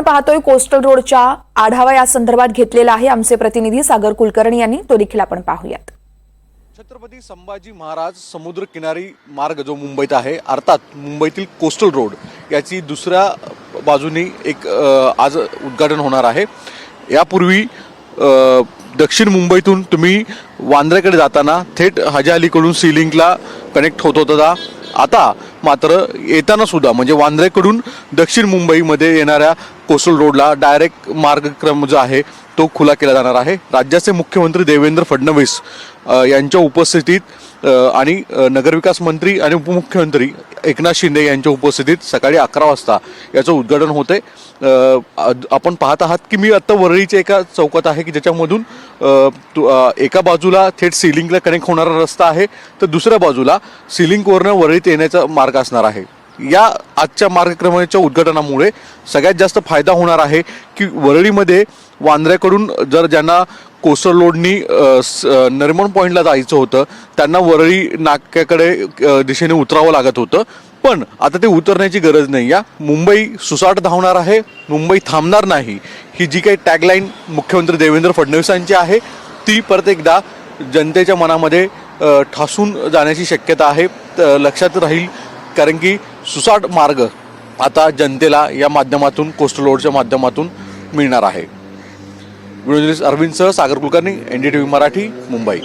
पाहतोय कोस्टल रोडच्या आढावा या संदर्भात घेतलेला आहे आमचे प्रतिनिधी सागर कुलकर्णी यांनी. तो देखील आपण पाहूयात. छत्रपती संभाजी महाराज समुद्र किनारी मार्ग जो मुंबईत आहे अर्थात मुंबईतील कोस्टल रोड याची दुसऱ्या बाजूनी एक आज उद्घाटन होणार आहे. यापूर्वी दक्षिण मुंबईतून तुम्ही वांद्र्याकडे जाताना थेट हजा अलीकडून सिलिंगला कनेक्ट होत होता. आता मात्र येताना सुद्धा म्हणजे वांद्रेकडून दक्षिण मुंबईमध्ये येणाऱ्या कोस्टल रोडला डायरेक्ट मार्गक्रम जो आहे तो खुला केला जाणार आहे. राज्याचे मुख्यमंत्री देवेंद्र फडणवीस यांच्या उपस्थितीत आणि नगरविकास मंत्री आणि उपमुख्यमंत्री एकनाथ शिंदे यांच्या उपस्थितीत सकाळी अकरा वाजता याचं उद्घाटन होते आपण पाहत आहात की मी आत्ता वरळीच्या एका चौकात आहे की ज्याच्यामधून एका बाजूला थेट सिलिंगला कनेक्ट होणारा रस्ता आहे तर दुसऱ्या बाजूला सिलिंगवरनं वरळीत येण्याचा मार्ग असणार आहे. या आजच्या मार्गक्रमणाच्या उद्घाटनामुळे सगळ्यात जास्त फायदा होणार आहे की वरळीमध्ये वांद्र्याकडून जर ज्यांना कोस्टल रोडनी नरिमन पॉईंटला जायचं होतं त्यांना वरळी नाक्याकडे दिशेने उतरावं लागत होतं. पण आता ते उतरण्याची गरज नाही. या मुंबई सुसाट धावणार आहे मुंबई थांबणार नाही. ही जी काही टॅगलाईन मुख्यमंत्री देवेंद्र फडणवीसांची आहे ती परत एकदा जनतेच्या मनामध्ये ठासून जाण्याची शक्यता आहे. लक्षात राहील कारण की सुसाट मार्ग आता जनतेला या माध्यमातून कोस्टल रोडच्या माध्यमातून मिळणार आहे. अरविंदसह Sagar Kulkarni N D T V Marathi Mumbai.